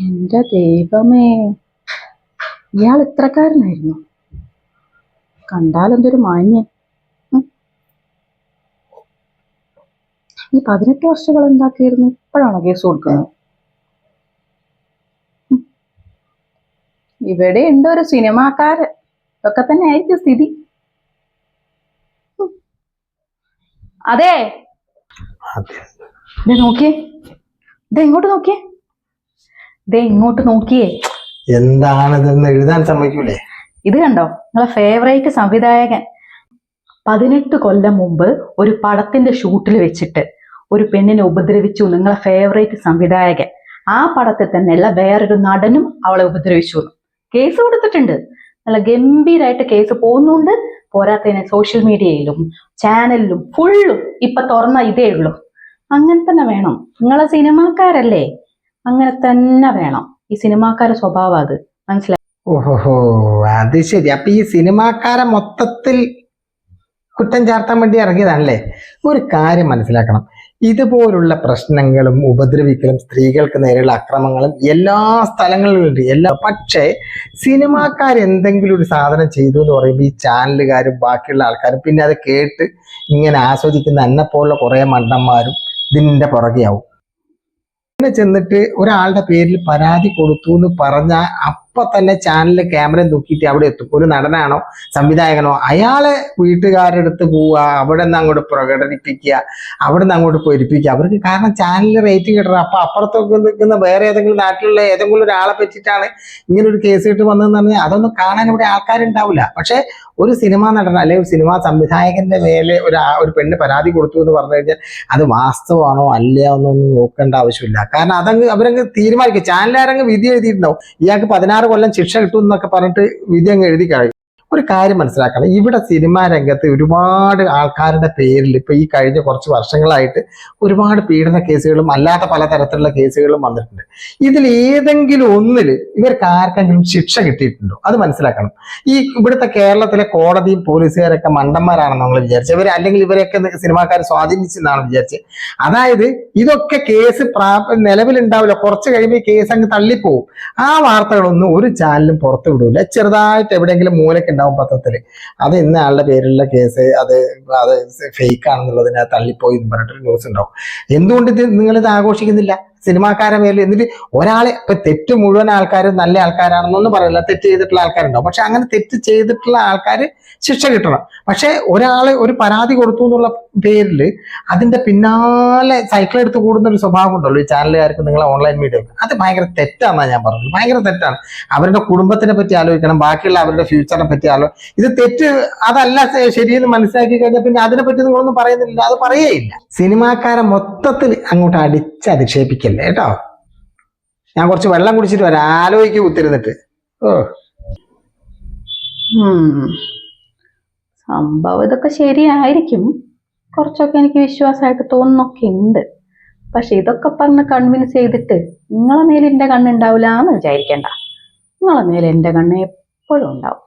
എന്റെ ദൈവമേ ഇയാൾ ഇത്രക്കാരനായിരുന്നു. കണ്ടാലെന്തൊരു മാന്യൻ. ഈ പതിനെട്ട് വർഷങ്ങൾ എന്താക്കിയിരുന്നു? ഇപ്പോഴാണോ കേസ് കൊടുക്കുന്നത്. ഇവിടെ ഉണ്ട് ഒരു സിനിമാക്കാരൻ. ഇതൊക്കെ തന്നെ ആയിരിക്കും സ്ഥിതി. അതെ. നോക്കിയേ. ദേ എങ്ങോട്ട് നോക്കിയേ. ദേ ഇങ്ങോട്ട് നോക്കിയേ. എന്താണിതെന്ന് എഴുതാൻ സമ്മതിക്കൂലേ? ഇത് കണ്ടോ? നിങ്ങളെ ഫേവറേറ്റ് സംവിധായകൻ. പതിനെട്ട് കൊല്ലം മുമ്പ് ഒരു പടത്തിന്റെ ഷൂട്ടിൽ വെച്ചിട്ട് ഒരു പെണ്ണിനെ ഉപദ്രവിച്ചു നിങ്ങളെ ഫേവറേറ്റ് സംവിധായകൻ. ആ പടത്തിൽ തന്നെയുള്ള വേറൊരു നടനും അവളെ ഉപദ്രവിച്ചു. കേസ് കൊടുത്തിട്ടുണ്ട്. നല്ല ഗംഭീരായിട്ട് കേസ് പോകുന്നുണ്ട്. പോരാത്തതിന് സോഷ്യൽ മീഡിയയിലും ചാനലിലും ഫുള്ളും ഇപ്പൊ തുറന്ന ഇതേ ഉള്ളൂ. അങ്ങനെ തന്നെ വേണം. നിങ്ങളെ സിനിമാക്കാരല്ലേ അങ്ങനെ തന്നെ വേണം. ഈ സിനിമാക്കാര സ്വഭാവം അത്. മനസ്സിലായി? ഓഹോ അത് ശരി. അപ്പൊ ഈ സിനിമാക്കാരെ മൊത്തത്തിൽ കുറ്റം ചാർത്താൻ വേണ്ടി ഇറങ്ങിയതാണല്ലേ? ഒരു കാര്യം മനസ്സിലാക്കണം. ഇതുപോലുള്ള പ്രശ്നങ്ങളും ഉപദ്രവിക്കലും സ്ത്രീകൾക്ക് നേരെയുള്ള അക്രമങ്ങളും എല്ലാ സ്ഥലങ്ങളിലും ഉണ്ട് എല്ലാ പക്ഷേ സിനിമാക്കാർ എന്തെങ്കിലും ഒരു സാധനം ചെയ്തു എന്ന് പറയുമ്പോൾ ഈ ചാനലുകാരും ബാക്കിയുള്ള ആൾക്കാരും പിന്നെ അത് കേട്ട് ഇങ്ങനെ ആസ്വദിക്കുന്ന എന്നെ പോലുള്ള കുറേ മണ്ടന്മാരും ഇതിന്റെ പുറകെയാവും. പിന്നെ ചെന്നിട്ട് ഒരാളുടെ പേരിൽ പരാതി കൊടുത്തു എന്ന് പറഞ്ഞ അപ്പൊ തന്നെ ചാനലിൽ ക്യാമറ നോക്കിയിട്ട് അവിടെ എത്തും. ഒരു നടനാണോ സംവിധായകനോ അയാളെ വീട്ടുകാരുടെ അടുത്ത് പോവുക അവിടെ നിന്ന് അങ്ങോട്ട് പ്രകടനിപ്പിക്കുക അവിടെ നിന്ന് അങ്ങോട്ട് പൊരിപ്പിക്കുക. അവർക്ക് കാരണം ചാനലിൽ റേറ്റിംഗ് കിട്ടണം. അപ്പൊ അപ്പുറത്തൊക്കെ നിൽക്കുന്ന വേറെ ഏതെങ്കിലും നാട്ടിലുള്ള ഏതെങ്കിലും ഒരാളെ പറ്റിയിട്ടാണ് ഇങ്ങനെ ഒരു കേസ് കിട്ട് വന്നതെന്ന് പറഞ്ഞാൽ അതൊന്നും കാണാൻ ഇവിടെ ആൾക്കാരുണ്ടാവില്ല. പക്ഷെ ഒരു സിനിമാ നടൻ അല്ലെങ്കിൽ ഒരു സിനിമാ സംവിധായകന്റെ മേലെ ഒരു ഒരു പെണ്ണ് പരാതി കൊടുത്തു എന്ന് പറഞ്ഞു കഴിഞ്ഞാൽ അത് വാസ്തവമാണോ അല്ലയോ എന്നൊന്നും നോക്കേണ്ട ആവശ്യമില്ല. കാരണം അതങ്ങ് അവരങ്ങ് തീരുമാനിക്കും. ചാനലാരങ്ങ് വിധി എഴുതിയിട്ടുണ്ടാവും. ഇയാൾക്ക് പതിനാറ് കൊല്ലം ശിക്ഷ കിട്ടും എന്നൊക്കെ പറഞ്ഞിട്ട് വിധി അങ്ങ് എഴുതി കഴിയും ഒരു കാര്യം മനസ്സിലാക്കണം. ഇവിടെ സിനിമാ രംഗത്ത് ഒരുപാട് ആൾക്കാരുടെ പേരിൽ ഇപ്പൊ ഈ കഴിഞ്ഞ കുറച്ച് വർഷങ്ങളായിട്ട് ഒരുപാട് പീഡന കേസുകളും അല്ലാത്ത പലതരത്തിലുള്ള കേസുകളും വന്നിട്ടുണ്ട്. ഇതിൽ ഏതെങ്കിലും ഒന്നിൽ ഇവർക്ക് ആർക്കെങ്കിലും ശിക്ഷ കിട്ടിയിട്ടുണ്ടോ? അത് മനസ്സിലാക്കണം. ഈ ഇവിടുത്തെ കേരളത്തിലെ കോടതിയും പോലീസുകാരൊക്കെ മണ്ടന്മാരാണെന്ന് നമ്മൾ വിചാരിച്ചത്. ഇവർ അല്ലെങ്കിൽ ഇവരെയൊക്കെ സിനിമാക്കാർ സ്വാധീനിച്ചെന്നാണ് വിചാരിച്ചത്. അതായത് ഇതൊക്കെ കേസ് നിലവിലുണ്ടാവില്ല. കുറച്ച് കഴിയുമ്പോൾ കേസ് അങ്ങ് തള്ളിപ്പോവും. ആ വാർത്തകളൊന്നും ഒരു ചാനലും പുറത്തു വിടൂല ചെറുതായിട്ട് എവിടെയെങ്കിലും മൂലയ്ക്ക് ഉണ്ടാവും പത്രത്തിൽ അത് ഇന്ന ആളുടെ പേരിലുള്ള കേസ് അത് അത് ഫേക്ക് ആണെന്നുള്ളതിനെ തള്ളിപ്പോയി എന്ന് പറഞ്ഞിട്ട് ന്യൂസ് ഉണ്ടാവും. എന്തുകൊണ്ട് ഇത് നിങ്ങളിത് ആഘോഷിക്കുന്നില്ല? സിനിമാക്കാരെ മേലിൽ എന്നിട്ട് ഒരാളെ ഇപ്പൊ തെറ്റ് മുഴുവൻ ആൾക്കാർ നല്ല ആൾക്കാരാണെന്നൊന്നും പറയില്ല. തെറ്റ് ചെയ്തിട്ടുള്ള ആൾക്കാരുണ്ടാവും. പക്ഷെ അങ്ങനെ തെറ്റ് ചെയ്തിട്ടുള്ള ആൾക്കാർ ശിക്ഷ കിട്ടണം. പക്ഷെ ഒരാളെ ഒരു പരാതി കൊടുത്തു എന്നുള്ള പേരിൽ അതിന്റെ പിന്നാലെ സൈക്കിൾ എടുത്ത് കൂടുന്ന ഒരു സ്വഭാവം ഉണ്ടല്ലോ ഈ ചാനലുകാർക്ക് നിങ്ങളെ ഓൺലൈൻ മീഡിയ അത് ഭയങ്കര തെറ്റാണെന്നാണ് ഞാൻ പറഞ്ഞത്. ഭയങ്കര തെറ്റാണ്. അവരുടെ കുടുംബത്തിനെ പറ്റി ആലോചിക്കണം. ബാക്കിയുള്ള അവരുടെ ഫ്യൂച്ചറിനെ പറ്റി ആലോ ഇത് തെറ്റ് അതല്ല ശരിയെന്ന് മനസ്സിലാക്കി കഴിഞ്ഞാൽ പിന്നെ അതിനെ പറ്റി നിങ്ങളൊന്നും പറയുന്നില്ല. അത് പറയേയില്ല. സിനിമാക്കാരെ മൊത്തത്തിൽ അങ്ങോട്ട് അടിച്ച് അധിക്ഷേപിക്കല്ലേ കേട്ടോ. ഞാൻ കുറച്ച് വെള്ളം കുടിച്ചിട്ട് വരാം. ആലോചിക്ക് കുത്തിരുന്നിട്ട്. ഓ. സംഭവം ഇതൊക്കെ ശരിയായിരിക്കും. കുറച്ചൊക്കെ എനിക്ക് വിശ്വാസമായിട്ട് തോന്നുന്നൊക്കെ ഉണ്ട്. പക്ഷെ ഇതൊക്കെ പറഞ്ഞ് കൺവിൻസ് ചെയ്തിട്ട് നിങ്ങളെ മേലെ എന്റെ കണ്ണുണ്ടാവില്ല എന്ന് വിചാരിക്കണ്ട. നിങ്ങളെ മേലെ എന്റെ കണ്ണ് എപ്പോഴും ഉണ്ടാവും.